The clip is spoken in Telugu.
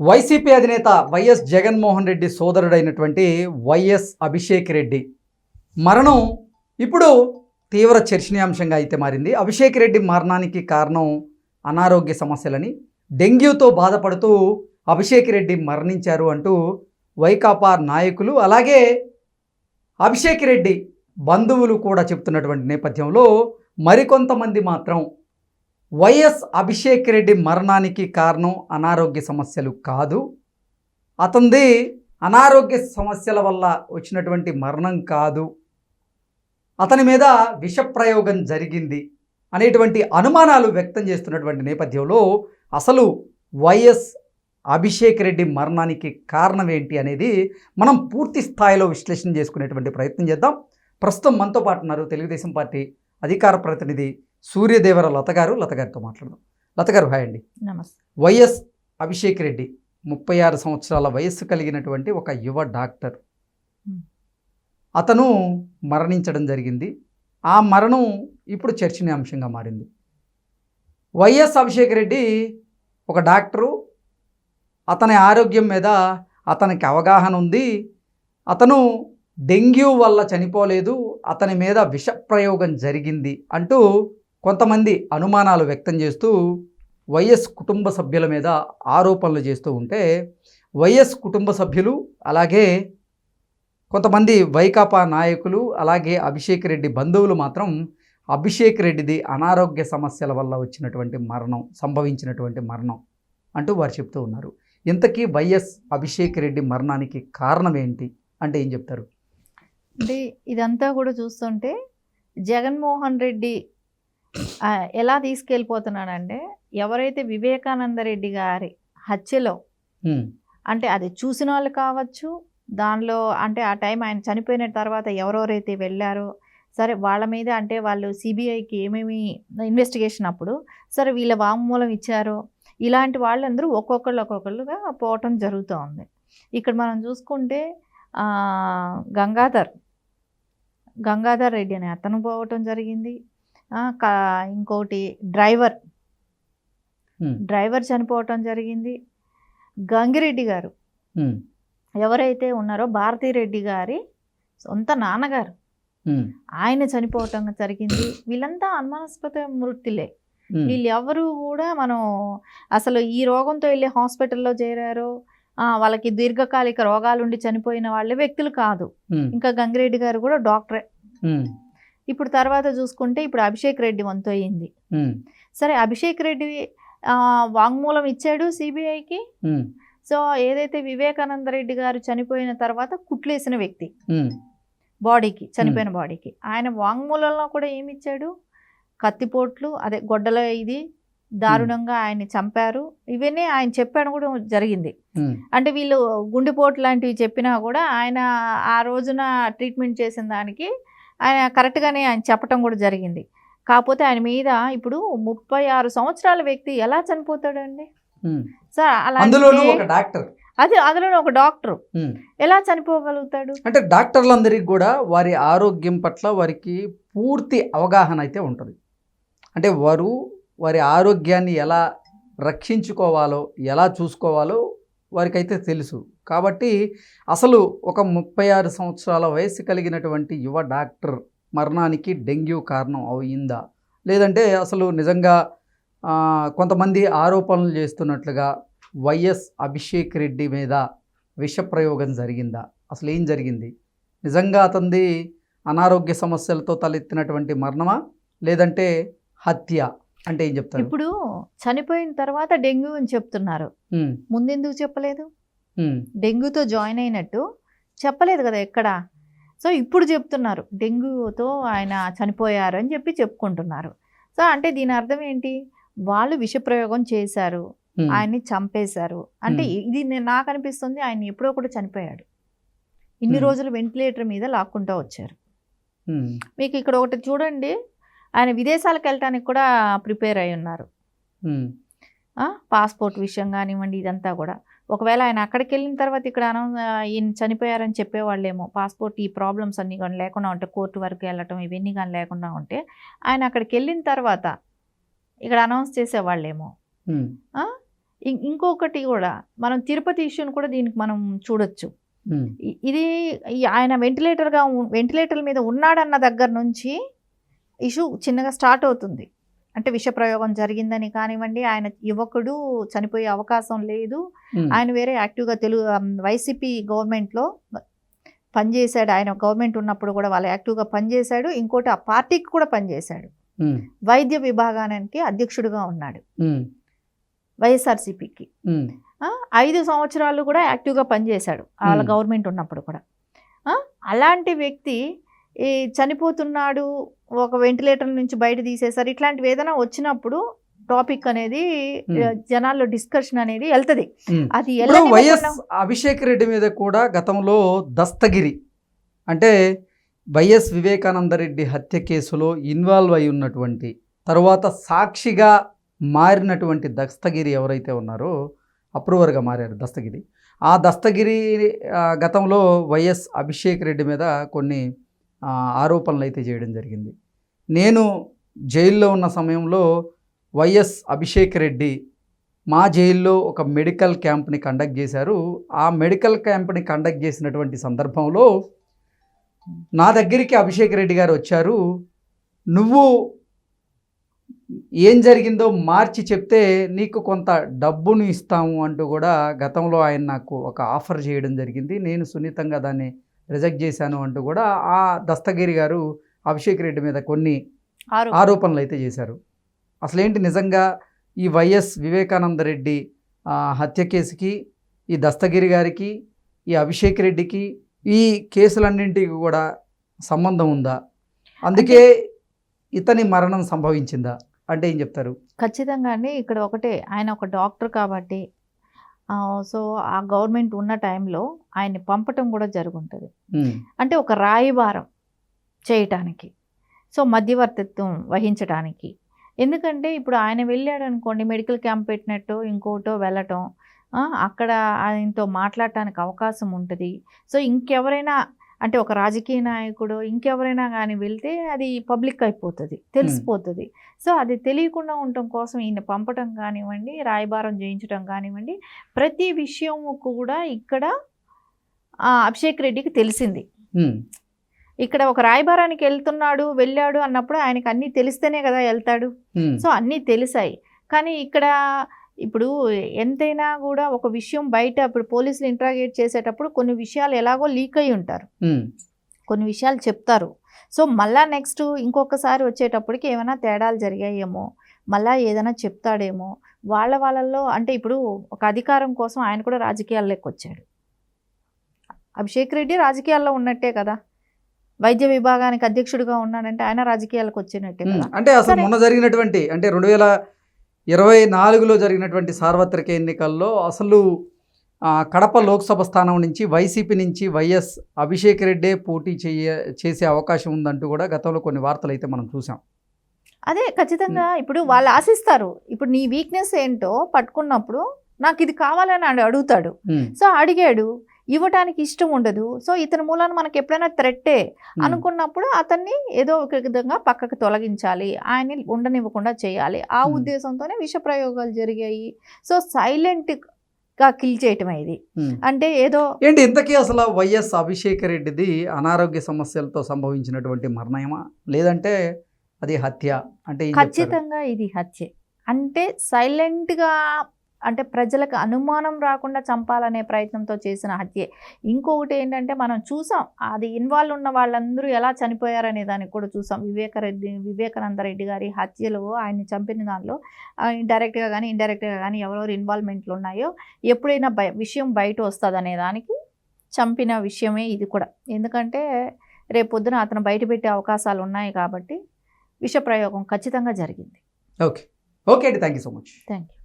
వైసీపీ అధినేత వైఎస్ జగన్మోహన్ రెడ్డి సోదరుడైనటువంటి వైఎస్ అభిషేక్ రెడ్డి మరణం ఇప్పుడు తీవ్ర చర్చనీయాంశంగా అయితే మారింది. అభిషేక్ రెడ్డి మరణానికి కారణం అనారోగ్య సమస్యలని డెంగ్యూతో బాధపడుతూ అభిషేక్ రెడ్డి మరణించారు అంటూ వైకాపా నాయకులు అలాగే అభిషేక్ రెడ్డి బంధువులు కూడా చెప్తున్నటువంటి నేపథ్యంలో మరికొంతమంది మాత్రం వైఎస్ అభిషేక్ రెడ్డి మరణానికి కారణం అనారోగ్య సమస్యలు కాదు. అతనిది అనారోగ్య సమస్యల వల్ల వచ్చినటువంటి మరణం కాదు. అతని మీద విషప్రయోగం జరిగింది అనేటువంటి అనుమానాలు వ్యక్తం చేస్తున్నటువంటి నేపథ్యంలో అసలు వైఎస్ అభిషేక్ రెడ్డి మరణానికి కారణం ఏంటి అనేది మనం పూర్తి స్థాయిలో విశ్లేషణ చేసుకునేటువంటి ప్రయత్నం చేద్దాం. ప్రస్తుతం మనతో పాటు ఉన్నారు తెలుగుదేశం పార్టీ అధికార ప్రతినిధి సూర్యదేవర లత గారు లత గారితో మాట్లాడదాం. లత గారు హాయ్ అండి. నమస్తే. వైఎస్ అభిషేక్ రెడ్డి ముప్పై ఆరు సంవత్సరాల వయస్సు కలిగినటువంటి ఒక యువ డాక్టర్. అతను మరణించడం జరిగింది. ఆ మరణం ఇప్పుడు చర్చనీయాంశంగా మారింది. వైఎస్ అభిషేక్ రెడ్డి ఒక డాక్టరు. అతని ఆరోగ్యం మీద అతనికి అవగాహన ఉంది. అతను డెంగ్యూ వల్ల చనిపోలేదు. అతని మీద విషప్రయోగం జరిగింది అంటూ కొంతమంది అనుమానాలు వ్యక్తం చేస్తూ వైఎస్ కుటుంబ సభ్యుల మీద ఆరోపణలు చేస్తూ ఉంటే వైఎస్ కుటుంబ సభ్యులు అలాగే కొంతమంది వైకాపా నాయకులు అలాగే అభిషేక్ రెడ్డి బంధువులు మాత్రం అభిషేక్ రెడ్డిది అనారోగ్య సమస్యల వల్ల వచ్చినటువంటి మరణం సంభవించినటువంటి మరణం అంటూ వారు చెప్తూ ఉన్నారు. ఇంతకీ వైఎస్ అభిషేక్ రెడ్డి మరణానికి కారణం ఏంటి అంటే ఏం చెప్తారు? అంటే ఇదంతా కూడా చూస్తుంటే జగన్మోహన్ రెడ్డి ఎలా తీసుకెళ్ళిపోతున్నాడంటే ఎవరైతే వివేకానంద రెడ్డి గారి హత్యలో అంటే అది చూసిన వాళ్ళు కావచ్చు దానిలో అంటే ఆ టైం ఆయన చనిపోయిన తర్వాత ఎవరెవరైతే వెళ్ళారో సరే వాళ్ళ మీద అంటే వాళ్ళు సిబిఐకి ఏమేమి ఇన్వెస్టిగేషన్ అప్పుడు సరే వీళ్ళ వాంగ్మూలం ఇచ్చారో ఇలాంటి వాళ్ళందరూ ఒక్కొక్కళ్ళు ఒక్కొక్కళ్ళుగా పోవటం జరుగుతూ ఉంది. ఇక్కడ మనం చూసుకుంటే గంగాధర్ గంగాధర్ రెడ్డి అనే అతను పోవటం జరిగింది. ఇంకోటి డ్రైవర్. డ్రైవర్ చనిపోవటం జరిగింది. గంగిరెడ్డి గారు. ఎవరైతే ఉన్నారో భారతీరెడ్డి గారి సొంత నాన్నగారు. ఆయన చనిపోవటం జరిగింది. వీళ్ళంతా అనుమానాస్పద వీళ్ళు ఎవరు కూడా మనం అసలు ఈ రోగంతో వెళ్ళి హాస్పిటల్లో చేరారో వాళ్ళకి దీర్ఘకాలిక రోగాలుండి చనిపోయిన వాళ్ళ వ్యక్తులు కాదు. ఇంకా గంగిరెడ్డి గారు కూడా డాక్టరే. ఇప్పుడు తర్వాత చూసుకుంటే ఇప్పుడు అభిషేక్ రెడ్డి వంతు అయింది సరే అభిషేక్ రెడ్డి వాంగ్మూలం ఇచ్చాడు సిబిఐకి. సో ఏదైతే వివేకానంద రెడ్డి గారు చనిపోయిన తర్వాత కుట్లేసిన వ్యక్తి. బాడీకి చనిపోయిన బాడీకి. ఆయన వాంగ్మూలంలో కూడా ఏమి ఇచ్చాడు కత్తిపోట్లు అదే గొడ్డల ఇది దారుణంగా ఆయన్ని చంపారు. ఇవన్నీ ఆయన చెప్పాడు కూడా జరిగింది. అంటే వీళ్ళు గుండెపోటు లాంటివి చెప్పినా కూడా ఆయన ఆ రోజున ట్రీట్మెంట్ చేసిన దానికి ఆయన కరెక్ట్గానే ఆయన చెప్పటం కూడా జరిగింది. కాకపోతే ఆయన మీద ఇప్పుడు ముప్పై ఆరు సంవత్సరాల వ్యక్తి ఎలా చనిపోతాడండి. సార్ అలా అందులోనూ ఒక డాక్టర్. అది అందులో ఒక డాక్టర్. ఎలా చనిపోగలుగుతాడు? అంటే డాక్టర్లందరికీ కూడా వారి ఆరోగ్యం పట్ల వారికి పూర్తి అవగాహన అయితే ఉంటుంది. అంటే వారు వారి ఆరోగ్యాన్ని ఎలా రక్షించుకోవాలో ఎలా చూసుకోవాలో వారికైతే తెలుసు. కాబట్టి అసలు ఒక ముప్పై ఆరు సంవత్సరాల వయసు కలిగినటువంటి యువ డాక్టర్ మరణానికి డెంగ్యూ కారణం అయిందా? లేదంటే అసలు నిజంగా కొంతమంది ఆరోపణలు చేస్తున్నట్లుగా వైఎస్ అభిషేక్ రెడ్డి మీద విషప్రయోగం జరిగిందా? అసలు ఏం జరిగింది? నిజంగా అతనిది అనారోగ్య సమస్యలతో తలెత్తినటువంటి మరణమా? లేదంటే హత్య? అంటే ఏం చెప్తారు? ఇప్పుడు చనిపోయిన తర్వాత డెంగ్యూ అని చెప్తున్నారు. ముందెందుకు చెప్పలేదు? డెంగ్యూతో జాయిన్ అయినట్టు చెప్పలేదు కదా ఎక్కడ? సో ఇప్పుడు చెప్తున్నారు. డెంగ్యూతో ఆయన చనిపోయారు అని చెప్పి చెప్పుకుంటున్నారు. సో అంటే దీని అర్థం ఏంటి? వాళ్ళు విషప్రయోగం చేశారు. ఆయన్ని చంపేశారు. అంటే. ఇది నాకు అనిపిస్తుంది ఆయన ఎప్పుడో కూడా చనిపోయాడు. ఇన్ని. రోజులు వెంటిలేటర్ మీద లాక్కుంటూ వచ్చారు. మీకు ఇక్కడ ఒకటి చూడండి. ఆయన విదేశాలకు వెళ్ళటానికి కూడా ప్రిపేర్ అయి ఉన్నారు. పాస్పోర్ట్ విషయం కానివ్వండి ఇదంతా కూడా. ఒకవేళ ఆయన అక్కడికి వెళ్ళిన తర్వాత ఇక్కడ ఈయన చనిపోయారని చెప్పేవాళ్ళేమో పాస్పోర్ట్ ఈ ప్రాబ్లమ్స్ అన్నీ కానీ లేకుండా ఉంటే కోర్టు వరకు వెళ్ళటం ఇవన్నీ కానీ లేకుండా ఉంటే ఆయన అక్కడికి వెళ్ళిన తర్వాత ఇక్కడ అనౌన్స్ చేసేవాళ్ళేమో. ఇంకొకటి కూడా మనం తిరుపతి ఇష్యూని కూడా దీనికి మనం చూడొచ్చు. ఇది ఆయన వెంటిలేటర్గా వెంటిలేటర్ మీద ఉన్నాడన్న దగ్గర నుంచి ఇష్యూ చిన్నగా స్టార్ట్ అవుతుంది. అంటే విషప్రయోగం జరిగిందని కానివ్వండి ఆయన యువకుడు చనిపోయే అవకాశం లేదు. ఆయన వేరే యాక్టివ్గా తెలుగు వైసీపీ గవర్నమెంట్లో పనిచేశాడు. ఆయన గవర్నమెంట్ ఉన్నప్పుడు కూడా వాళ్ళు యాక్టివ్గా పనిచేశాడు. ఇంకోటి ఆ పార్టీకి కూడా పనిచేశాడు. వైద్య విభాగానికి అధ్యక్షుడిగా ఉన్నాడు. వైఎస్ఆర్సీపీకి. ఐదు సంవత్సరాలు కూడా యాక్టివ్గా పనిచేశాడు. వాళ్ళ. గవర్నమెంట్ ఉన్నప్పుడు కూడా. అలాంటి వ్యక్తి ఈ చనిపోతున్నాడు ఒక వెంటిలేటర్ నుంచి బయట తీసేశారు ఇట్లాంటివి ఏదైనా వచ్చినప్పుడు టాపిక్ అనేది జనాల్లో డిస్కషన్ అనేది వెళ్తది. అది వైఎస్ అభిషేక్ రెడ్డి మీద కూడా గతంలో దస్తగిరి అంటే వైఎస్ వివేకానంద రెడ్డి హత్య కేసులో ఇన్వాల్వ్ అయి ఉన్నటువంటి తరువాత సాక్షిగా మారినటువంటి దస్తగిరి ఎవరైతే ఉన్నారో అప్రూవర్గా మారారు దస్తగిరి. ఆ దస్తగిరి గతంలో వైఎస్ అభిషేక్ రెడ్డి మీద కొన్ని ఆరోపణలు అయితే చేయడం జరిగింది. నేను జైల్లో ఉన్న సమయంలో వైఎస్ అభిషేక్ రెడ్డి మా జైల్లో ఒక మెడికల్ క్యాంప్ని కండక్ట్ చేశారు. ఆ మెడికల్ క్యాంప్ని కండక్ట్ చేసినటువంటి సందర్భంలో నా దగ్గరికి అభిషేక్ రెడ్డి గారు వచ్చారు. నువ్వు ఏం జరిగిందో మార్చి చెప్తే నీకు కొంత డబ్బును ఇస్తాము అంటూ కూడా గతంలో ఆయన నాకు ఒక ఆఫర్ చేయడం జరిగింది. నేను సున్నితంగా దాన్ని రిజెక్ట్ చేశాను అంటూ కూడా ఆ దస్తగిరి గారు అభిషేక్ రెడ్డి మీద కొన్ని ఆరు ఆరోపణలు అయితే చేశారు. అసలేంటి నిజంగా ఈ వైఎస్ వివేకానంద రెడ్డి హత్య కేసుకి ఈ దస్తగిరి గారికి ఈ అభిషేక్ రెడ్డికి ఈ కేసులన్నింటికి కూడా సంబంధం ఉందా? అందుకే ఇతని మరణం సంభవించిందా? అంటే ఏం చెప్తారు? ఖచ్చితంగా అండి. ఇక్కడ ఒకటే ఆయన ఒక డాక్టర్ కాబట్టి సో ఆ గవర్నమెంట్ ఉన్న టైంలో ఆయన్ని పంపటం కూడా జరుగుంటుంది. అంటే ఒక రాయబారం చేయటానికి సో మధ్యవర్తిత్వం వహించడానికి ఎందుకంటే ఇప్పుడు ఆయన వెళ్ళాడు అనుకోండి మెడికల్ క్యాంప్ పెట్టినట్టు ఇంకోటో వెళ్ళటం అక్కడ ఆయనతో మాట్లాడటానికి అవకాశం ఉంటుంది. సో ఇంకెవరైనా అంటే ఒక రాజకీయ నాయకుడు ఇంకెవరైనా కానీ వెళ్తే అది పబ్లిక్ అయిపోతుంది తెలిసిపోతుంది. సో అది తెలియకుండా ఉండటం కోసం ఈయన పంపటం కానివ్వండి రాయబారం చేయించడం కానివ్వండి ప్రతి విషయము కూడా ఇక్కడ అభిషేక్ రెడ్డికి తెలిసింది. ఇక్కడ ఒక రాయబారానికి వెళ్తున్నాడు వెళ్ళాడు అన్నప్పుడు ఆయనకి అన్నీ తెలిస్తేనే కదా వెళ్తాడు. సో అన్నీ తెలిసాయి. కానీ ఇక్కడ ఇప్పుడు ఎంతైనా కూడా ఒక విషయం బయట ఇప్పుడు పోలీసులు ఇంట్రాగేట్ చేసేటప్పుడు కొన్ని విషయాలు ఎలాగో లీక్ అయి ఉంటారు. కొన్ని విషయాలు చెప్తారు. సో మళ్ళా నెక్స్ట్ ఇంకొకసారి వచ్చేటప్పటికి ఏమైనా తేడాలు జరిగాయేమో మళ్ళా ఏదైనా చెప్తాడేమో వాళ్ళ వాళ్ళల్లో అంటే ఇప్పుడు ఒక అధికారం కోసం ఆయన కూడా రాజకీయాల్లోకి వచ్చాడు. అభిషేక్ రెడ్డి రాజకీయాల్లో ఉన్నట్టే కదా. వైద్య విభాగానికి అధ్యక్షుడిగా ఉన్నాడంటే ఆయన రాజకీయాలకు వచ్చినట్టే అంటే అసలు. మొన్న జరిగినటువంటి అంటే రెండు వేల ఇరవై నాలుగులో జరిగినటువంటి సార్వత్రిక ఎన్నికల్లో అసలు కడప లోక్సభ స్థానం నుంచి వైసీపీ నుంచి వైఎస్ అభిషేక్ రెడ్డే పోటీ చేయ చేసే అవకాశం ఉందంటూ కూడా గతంలో కొన్ని వార్తలు అయితే మనం చూసాం. అదే ఖచ్చితంగా ఇప్పుడు వాళ్ళు ఆశిస్తారు. ఇప్పుడు నీ వీక్నెస్ ఏంటో పట్టుకున్నప్పుడు నాకు ఇది కావాలని అడుగుతాడు. సో అడిగాడు. ఇవ్వటానికి ఇష్టం ఉండదు. సో ఇతని మూలాన మనకి ఎప్పుడైనా థ్రెట్టే అనుకున్నప్పుడు అతన్ని ఏదో ఒక విధంగా పక్కకు తొలగించాలి. ఆయన్ని ఉండనివ్వకుండా చేయాలి. ఆ. ఉద్దేశంతోనే విష ప్రయోగాలు జరిగాయి. సో సైలెంట్గా కిల్ చేయటం ఇది. అంటే ఏదో ఏంటి ఇంతకీ అసలు వైఎస్ అభిషేక్ రెడ్డిది అనారోగ్య సమస్యలతో సంభవించినటువంటి మరణమా? లేదంటే అది హత్య? అంటే? ఖచ్చితంగా ఇది హత్యే. అంటే సైలెంట్గా అంటే ప్రజలకు అనుమానం రాకుండా చంపాలనే ప్రయత్నంతో చేసిన హత్యే. ఇంకొకటి ఏంటంటే మనం చూసాం అది ఇన్వాల్వ్ ఉన్న వాళ్ళందరూ ఎలా చనిపోయారనే దానికి కూడా చూసాం. వివేకరెడ్డి వివేకానంద రెడ్డి గారి హత్యలో ఆయన్ని చంపిన దానిలో డైరెక్ట్గా కానీ ఇండైరెక్ట్గా కానీ ఎవరెవరు ఇన్వాల్వ్మెంట్లు ఉన్నాయో ఎప్పుడైనా బయ విషయం బయట వస్తుంది అనే దానికి చంపిన విషయమే ఇది కూడా. ఎందుకంటే రేపు పొద్దున అతను బయట పెట్టే అవకాశాలు ఉన్నాయి కాబట్టి విష ప్రయోగం ఖచ్చితంగా జరిగింది. ఓకే. ఓకే అండి. Thank you so much. Thank you.